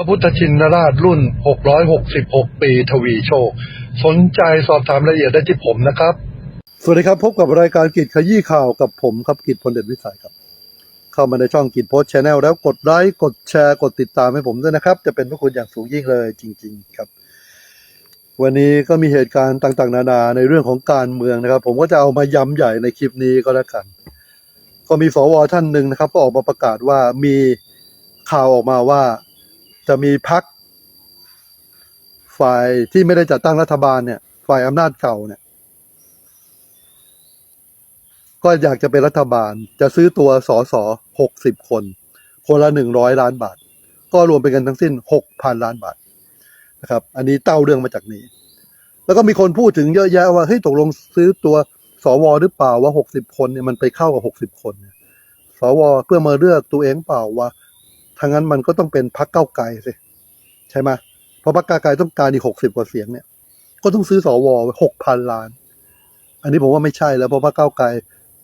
พระพุทธชินราชรุ่น 666 ปีทวีโชค สนใจสอบถามรายละเอียดได้ที่ผมนะครับ สวัสดีครับ พบกับรายการกิจขยี้ข่าวกับผมครับกิจพลเดชวิสัยครับ เข้ามาในช่องกิจโพสต์ชแนลแล้วกดไลค์กดแชร์กดติดตามให้ผมด้วยนะครับ จะเป็นพระคุณอย่างสูงยิ่งเลยจริง ๆ ครับ วันนี้ก็มีเหตุการณ์ต่างๆ นานาในเรื่องของการเมืองนะครับ ผมก็จะเอามาย้ำใหญ่ในคลิปนี้ก็แล้วกัน ก็มีสวท่านหนึ่งนะครับ ก็ออกมาประกาศว่ามีข่าวออกมาว่า จะมีพักฝ่ายที่ไม่ได้จัดตั้งรัฐบาลเนี่ย ฝ่ายอำนาจเก่าเนี่ย ก็อยากจะเป็นรัฐบาล จะซื้อตัวสอสอหกสิบคน คนละหนึ่งร้อยล้านบาท ก็รวมเป็นกันทั้งสิ้นหกพันล้านบาทนะครับ อันนี้เต้าเรื่องมาจากนี้ แล้วก็มีคนพูดถึงเยอะแยะว่าเฮ้ยตกลงซื้อตัวสวหรือเปล่าว่าหกสิบคนเนี่ยมันไปเข้ากับหกสิบคนเนี่ยสวเพื่อมาเลือกตัวเองเปล่าว่า ทางนั้นมันก็ต้องเป็นพักเก้าไกลสิใช่ไหมเพราะพักเก้าไกลต้องการอีกหกสิบกว่าเสียงเนี่ย ก็ต้องซื้อสวหกพันล้าน อันนี้ผมว่าไม่ใช่แล้วเพราะพักเก้าไกล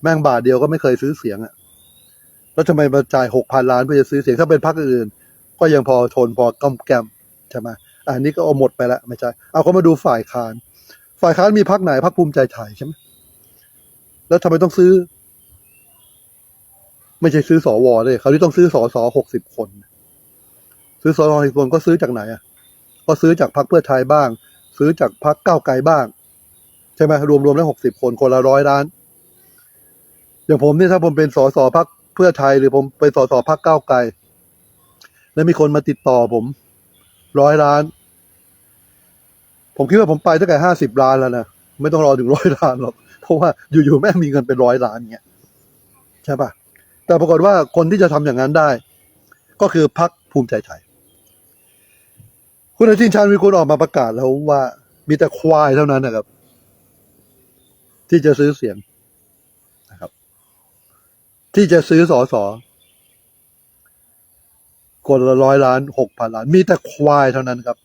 แม่งบาทเดียวก็ไม่เคยซื้อเสียงอะแล้วทำไมมาจ่ายหกพันล้านเพื่อจะซื้อเสียงถ้าเป็นพักอื่น ก็ยังพอทนพอก้มแกมใช่ไหมอันนี้ก็เอาหมดไปแล้วไม่ใช่ เอาเขามาดูฝ่ายค้าน ฝ่ายค้านมีพักไหนพักภูมิใจไทยใช่ไหมแล้วทำไมต้องซื้อ ไม่ใช่ซื้อสวเลยเขาที่ต้องซื้อสอสอหกสิบคน ซื้อสอสอหกสิบคนก็ซื้อจากไหนอะ ก็ซื้อจากพักเพื่อไทยบ้าง ซื้อจากพักก้าวไกลบ้าง ใช่ไหมรวมรวมแล้วหกสิบคนคนละร้อยล้าน อย่างผมเนี่ยถ้าผมเป็นสอสอพักเพื่อไทยหรือผมเป็นสสพักก้าวไกล แล้วมีคนมาติดต่อผมร้อยล้าน ผมคิดว่าผมไปตั้งแต่ห้าสิบล้านแล้วนะไม่ต้องรอถึงร้อยล้านหรอกเพราะว่าอยู่ๆแม่มีเงินเป็นร้อยล้านเงี้ยใช่ปะ แต่ปรากฏว่าคนที่จะทำอย่างนั้นได้ ก็คือพักภูมิใจไทย คุณอนุทินชาญวิรุฬออกมาประกาศแล้วว่า มีแต่ควายเท่านั้นนะครับ ที่จะซื้อเสียงนะครับ ที่จะซื้อสอสอคนละร้อยล้านหกพันล้าน มีแต่ควายเท่านั้นครับ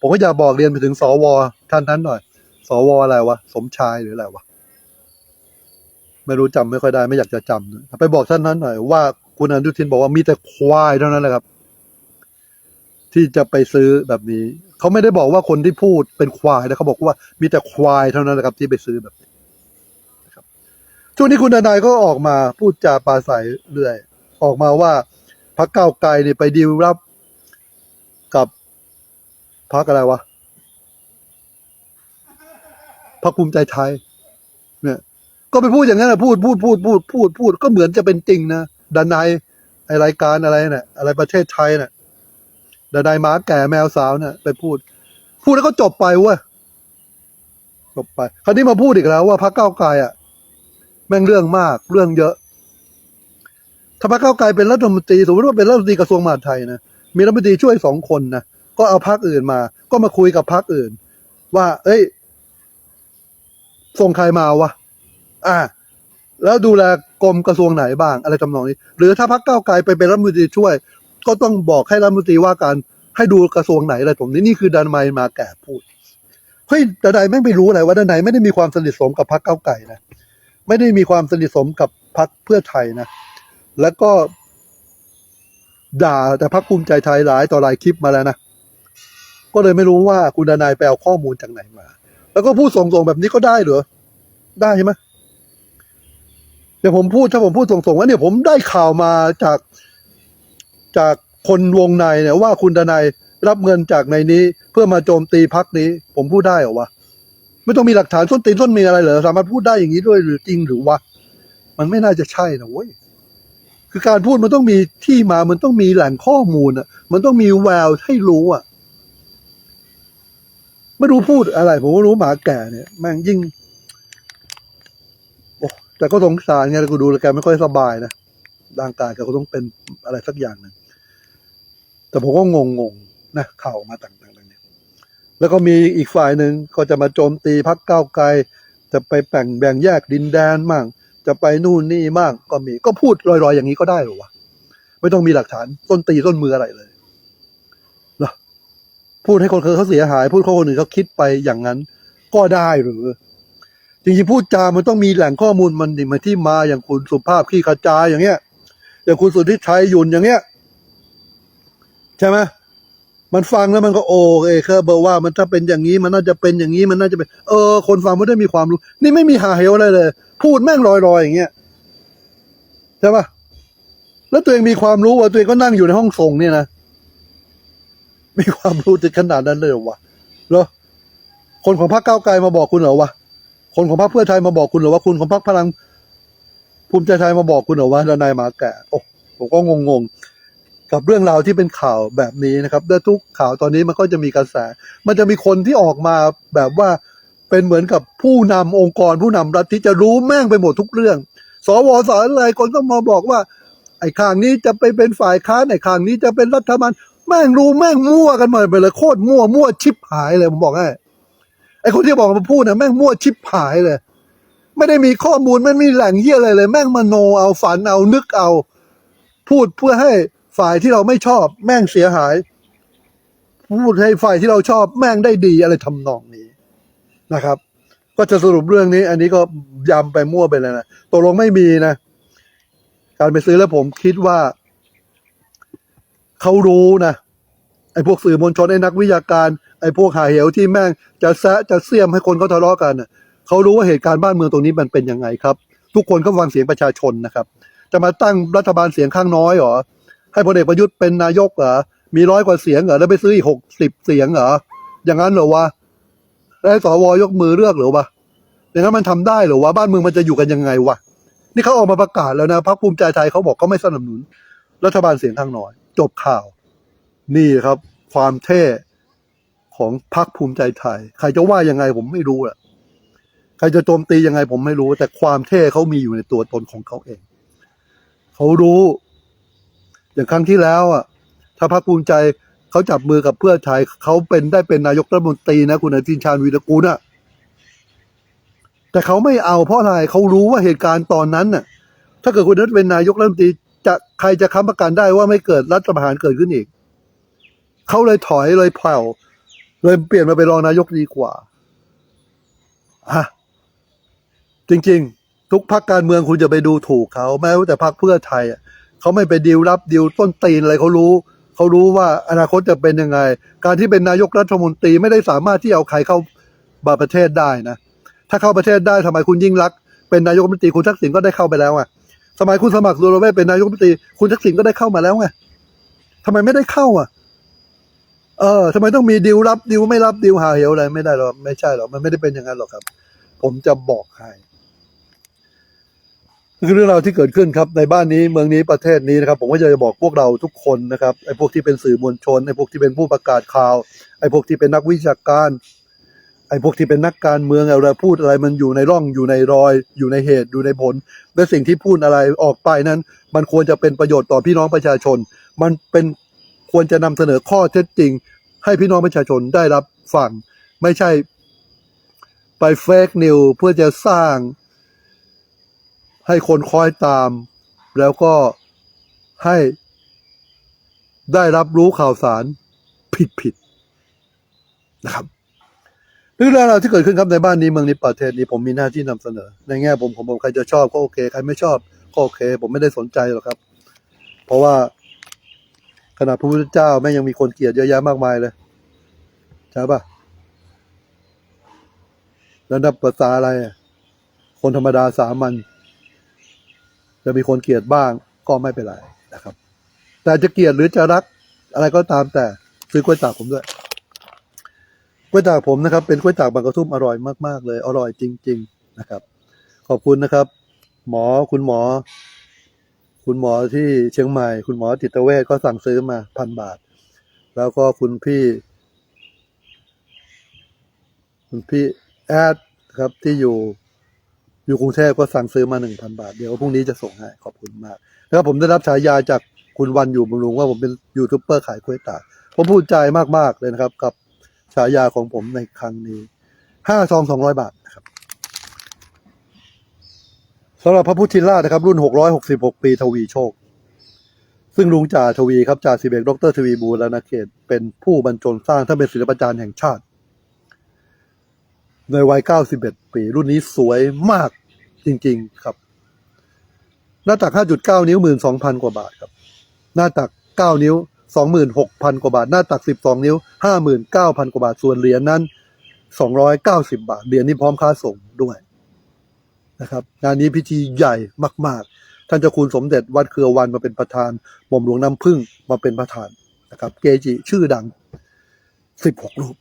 ผมก็อยากบอกเรียนไปถึงสวท่านนั้นหน่อย สวอะไรวะ สมชายหรืออะไรวะ ไม่รู้จำไม่ค่อยได้ไม่อยากจะจำนะไปบอกท่านนั้นหน่อยว่าคุณอนุทินบอกว่ามีแต่ควายเท่านั้นแหละครับ ที่จะไปซื้อแบบนี้ เขาไม่ได้บอกว่าคนที่พูดเป็นควายนะเขาบอกว่ามีแต่ควายเท่านั้นแหละครับ ที่ไปซื้อแบบนี้นะครับช่วงนี้คุณนายก็ออกมาพูดจาปาศัยเรื่อย ออกมาว่าพรรคก้าวไกลเนี่ยไปดีลรับกับพรรคอะไรวะพรรคภูมิใจไทย ก็ไปพูดอย่างนั้นนะพูดพูดพูดพูดพูดพูดก็เหมือนจะเป็นจริงนะดานายไอรายการอะไรเนี่ยอะไรประเทศไทยเนี่ยดานายม้าแก่แมวสาวเนี่ยไปพูด พูดแล้วก็จบไปเว้ยจบไป คราวนี้มาพูดอีกแล้วว่าพรรคก้าไกลอะ แม่งเรื่องมากเรื่องเยอะ ถ้าพรรคก้าไกลเป็นรัฐมนตรีสมมติว่าเป็นรัฐมนตรีกระทรวงมหาดไทยนะมีรัฐมนตรีช่วยสองคนนะก็เอาพรรคอื่นมา ก็มาคุยกับพรรคอื่น ว่า เอ้ยส่งใครมาวะ อ่า แล้วดูแลกรมกระทรวงไหนบ้าง อะไรทำนองนี้ หรือถ้าพรรคก้าไกลไปเป็นรัฐมนตรีช่วย ก็ต้องบอกให้รัฐมนตรีว่าการให้ดูกระทรวงไหนอะไรผมนี้นี่คือดันไมมาแก่พูดเฮ้ยดานายแม่ไม่รู้อะไรว่าดานายไม่ได้มีความสนิทสมกับพรรคก้าไกลนะไม่ได้มีความสนิทสมกับพรรคเพื่อไทยนะแล้วก็ ด่าแต่พรรคภูมิใจไทยหลายต่อหลายคลิปมาแล้วนะก็เลยไม่รู้ว่าคุณดานายไปเอาข้อมูลจากไหนมา แล้วก็พูดส่งๆแบบนี้ก็ได้เหรอได้ใช่ไหม เดี๋ยวผมพูดถ้าผมพูดส่งๆว่าเนี่ยผมได้ข่าวมาจากจากคนวงในเนี่ยว่าคุณดนายรับเงินจากในนี้ เพื่อมาโจมตีพักนี้ ผมพูดได้เหรอวะไม่ต้องมีหลักฐานส้นตีนส้นมีอะไรเหรอสามารถพูดได้อย่างนี้ด้วยหรือจริงหรือวะมันไม่น่าจะใช่นะเว้ยคือการพูดมันต้องมีที่มามันต้องมีแหล่งข้อมูลอะ มันต้องมีแววให้รู้อะไม่รู้พูดอะไร ผมก็รู้หมาแก่เนี่ยแม่งยิ่ง แต่ก็สงสารไงกูดูแล้วแกไม่ค่อยสบายนะร่างกายแกก็ต้องเป็นอะไรสักอย่างหนึ่งแต่ผมก็งงงๆนะข่าวออกมาต่างๆเนี่ยแล้วก็มีอีกฝ่ายหนึ่งก็จะมาโจมตีพักเก้าวไกล จะไปแบ่งแบ่งแยกดินแดนมั่งจะไปนู่นนี่มั่งก็มี ก็พูดลอยๆ อย่างนี้ก็ได้หรอวะไม่ต้องมีหลักฐานต้นตีต้นมืออะไรเลยเหรอพูดให้คนเขาเสียหาย พูดให้คนอื่นเขาคิดไปอย่างนั้น ก็ได้หรือ จริงๆพูดจามันต้องมีแหล่งข้อมูลมันดิมาที่มาอย่างคุณสุภาพขี้ขจายอย่างเงี้ยอย่างคุณสุทธิชัยยุนอย่างเงี้ยใช่ไหมมันฟังแล้วมันก็โอเคครับเบอร์ว่ามันถ้าเป็นอย่างนี้มันน่าจะเป็นอย่างนี้มันน่าจะเป็นเออ คนฟังไม่ได้มีความรู้ นี่ไม่มีหาเหวอะไรเลย พูดแม่งลอยๆอย่างเงี้ยใช่ปะแล้วตัวเองมีความรู้ว่าตัวเองก็นั่งอยู่ในห้องส่งเนี่ยนะมีความรู้ถึงขนาดนั้นเลยหรอวะเหรอคนของพรรคก้าวไกลมาบอกคุณเหรอวะ คนของพรรคเพื่อไทยมาบอกคุณหรือว่าคุณของพรรคพลัง ภูมิใจไทยมาบอกคุณหรือว่าแล้วนายหมาแก่โอ้ผมก็งงๆ กับเรื่องราวที่เป็นข่าวแบบนี้นะครับและทุกข่าวตอนนี้มันก็จะมีกระแส มันจะมีคนที่ออกมาแบบว่าเป็นเหมือนกับผู้นำองค์กรผู้นำรัฐที่จะรู้แม่งไปหมดทุกเรื่อง สวสออะไรคนก็มาบอกว่า ไอ้ข้างนี้จะไปเป็นฝ่ายค้านไอ้ข้างนี้จะเป็นรัฐบาลแม่งรู้แม่งมั่วกันหมดไปเลยโคตรมั่วมั่วชิบหายเลยผมบอกให้ อ้คนที่บอกมาพูดนะแม่งมั่วชิบหายเลย ไม่ได้มีข้อมูลไม่มีแหล่งเยี่ยอะไรเลย แม่งมโนเอาฝันเอานึกเอา พูดเพื่อให้ฝ่ายที่เราไม่ชอบ แม่งเสียหาย พูดให้ฝ่ายที่เราชอบแม่งได้ดีอะไรทำนองนี้นะครับ ก็จะสรุปเรื่องนี้ อันนี้ก็ยำไปมั่วไปเลยนะตกลงไม่มีนะ การไปซื้อแล้วผมคิดว่าเขารู้นะ อ้พวกสื่อมวลชนไอ้นักวิชาการไอ้พวกหาเหวที่แม่งจะแซะจะเสี่ยมให้คนเขาทะเลาะกันน่ะเขารู้ว่าเหตุการณ์บ้านเมืองตรงนี้มันเป็นยังไงครับ ทุกคนก็ฟังเสียงประชาชนนะครับ จะมาตั้งรัฐบาลเสียงข้างน้อยเหรอให้พลเอกประยุทธ์เป็นนายกเหรอมีร้อยกว่าเสียงเหรอแล้วไปซื้ออีกหกสิบเสียงเหรออย่างนั้นเหรอวะแล้วสวยกมือเลือกเหรอวะอย่างนั้นมันทำได้เหรอวะบ้านเมืองมันจะอยู่กันยังไงวะนี่เขาออกมาประกาศแล้วนะพรรคภูมิใจไทยเขาบอกเขาไม่สนับสนุน รัฐบาลเสียงข้างน้อย จบข่าว นี่ครับ ความเท่ของพรรคภูมิใจไทย ใครจะว่ายังไงผมไม่รู้แหละใครจะโจมตียังไงผมไม่รู้ แต่ความเท่เขามีอยู่ในตัวตนของเขาเอง เขารู้ อย่างครั้งที่แล้วอะ ถ้าพรรคภูมิใจเขาจับมือกับเพื่อไทยเขาเป็นได้เป็นนายกรัฐมนตรีนะ คุณอนุทินชาญวีรกูลอะแต่เขาไม่เอาเพราะอะไรเขารู้ว่าเหตุการณ์ตอนนั้นน่ะ ถ้าเกิดคุณนั้นเป็นนายกรัฐมนตรีจะใครจะค้ำประกันได้ว่าไม่เกิดรัฐประหารเกิดขึ้นอีก เขาเลยถอยเลยแผ่วเลยเปลี่ยนมาเป็นรองนายกดีกว่าฮะจริง ๆ ทุกพรรคการเมืองคุณจะไปดูถูกเขาแม้แต่พรรคเพื่อไทยเขาไม่ไปดีลรับดีลต้นตีนอะไรเขารู้เขารู้ว่าอนาคตจะเป็นยังไง การที่เป็นนายกรัฐมนตรีไม่ได้สามารถที่เอาใครเข้ามาประเทศได้นะ ถ้าเข้าประเทศได้ทำไมคุณยิ่งรัก เป็นนายกรัฐมนตรีคุณทักษิณก็ได้เข้าไปแล้วไงสมัยคุณสมัครดูโรเวเป็นนายกรัฐมนตรีคุณทักษิณก็ได้เข้ามาแล้วไงทำไมไม่ได้เข้าอะ เออทำไมต้องมีดีลรับดีลไม่รับดีลหาเหวอะไรไม่ได้หรอกไม่ใช่หรอกมันไม่ได้เป็นอย่างนั้นหรอกครับ ผมจะบอกให้คือเรื่องราวที่เกิดขึ้นครับ ในบ้านนี้เมืองนี้ประเทศนี้นะครับ ผมก็จะบอกพวกเราทุกคนนะครับไอ้พวกที่เป็นสื่อมวลชนไอ้พวกที่เป็นผู้ประกาศข่าวไอ้พวกที่เป็นนักวิชาการไอ้พวกที่เป็นนักการเมืองอะไรพูดอะไรมันอยู่ในร่องอยู่ในรอย อยู่ในเหตุอยู่ในผล และสิ่งที่พูดอะไรออกไปนั้น มันควรจะเป็นประโยชน์ต่อพี่น้องประชาชน มันเป็น ควรจะนำเสนอข้อเท็จจริง ให้พี่น้องประชาชนได้รับฟัง ไม่ใช่ไปเฟกนิวเพื่อจะสร้าง ให้คนคอยตาม แล้วก็ให้ได้รับรู้ข่าวสารผิดๆนะครับเรื่องราวที่เกิดขึ้นครับในบ้านนี้เมืองนี้ประเทศนี้ผมมีหน้าที่นำเสนอ ในแง่ผมผมผมใครจะชอบก็โอเค ใครไม่ชอบก็โอเค ผมไม่ได้สนใจหรอกครับ เพราะว่า ขนาดพระพุทธเจ้าแม่ยังมีคนเกลียดเยอะแยะมากมายเลยใช่ปะแล้วนับภาษาอะไร คนธรรมดาสามัญจะมีคนเกลียดบ้างก็ไม่เป็นไรนะครับ แต่จะเกลียดหรือจะรัก อะไรก็ตามแต่ซื้อกล้วยตากผมด้วยกล้วยตากผมนะครับ เป็นกล้วยตากบางกระทุ่มอร่อยมากๆเลย อร่อยจริง ๆ นะครับ ขอบคุณนะครับ หมอคุณหมอ คุณหมอที่เชียงใหม่ คุณหมอจิตเวชก็สั่งซื้อมาพันบาท แล้วก็คุณพี่ คุณพี่แอดครับที่อยู่อยู่กรุงเทพก็สั่งซื้อมาหนึ่งพันบาท เดี๋ยวพรุ่งนี้จะส่งให้ขอบคุณมากแล้วผมได้รับฉายาจากคุณวันอยู่บำรุงว่าผมเป็นยูทูบเบอร์ขายกล้วยตากผมพูดใจมาก ๆ เลยนะครับ กับฉายาของผมในครั้งนี้ห้าซองสองร้อยบาทนะครับ สำหรับพระพุทธชินราชนะครับ รุ่นหกร้อยหกสิบหกปีทวีโชค ซึ่งลุงจ่าทวีครับจ่าสิบเอกดรทวีบูรณเขต เป็นผู้บรรจงสร้างท่านเป็นศิลปอาจารย์แห่งชาติ ในวัย 91 ปี รุ่นนี้สวยมากจริง ๆ ครับ หน้าตัก 5.9 นิ้ว 12,000 กว่าบาทครับ หน้าตัก 9 นิ้วสองหมื่นหกพันกว่าบาท หน้าตักสิบสองนิ้วห้าหมื่นเก้าพันกว่าบาท ส่วนเหรียญนั้นสองร้อยเก้าสิบาท เหรียญนี้พร้อมค่าส่งด้วย นะครับงานนี้พิธีใหญ่มาก ๆ ท่านเจ้าคุณสมเด็จวัดเครือวันมาเป็นประธานหม่อมหลวงน้ำพึ่งมาเป็นประธานนะครับ เกจิชื่อดังสิบหกรูป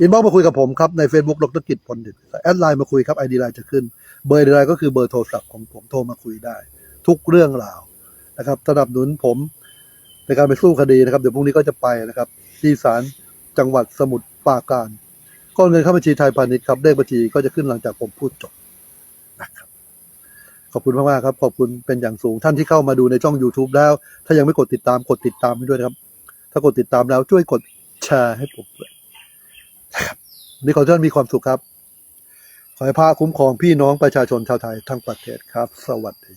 อินบ็อกมาคุยกับผมครับใน Facebook ดรกิจพลดิตแอดไลน์มาคุยครับไอดีไลน์จะขึ้น เบอร์ไลน์ก็คือเบอร์โทรศัพท์ของผมโทรมาคุยได้ ทุกเรื่องราวนะครับสนับสนุนผมในการไปสู้คดีนะครับ เดี๋ยวพรุ่งนี้ก็จะไปนะครับ ที่ศาลจังหวัดสมุทรปราการ ก็เงินเข้าบัญชีไทยพาณิชย์ครับเลขบัญชีก็จะขึ้นหลังจากผมพูดจบนะครับ ขอบคุณมากๆครับ ขอบคุณเป็นอย่างสูงท่านที่เข้ามาดูในช่อง YouTube แล้ว ถ้ายังไม่กดติดตามกดติดตามให้ด้วยนะครับ ถ้ากดติดตามแล้วช่วยกดแชร์ให้ผมด้วยนะครับวันนี่ขอให้ท่านมีความสุขครับขอให้พระคุ้มครองพี่น้องประชาชนชาวไทยทั้งประเทศครับ สวัสดี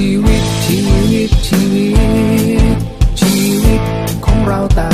ชีวิตชีวิตชีวิตชีวิตของเราต่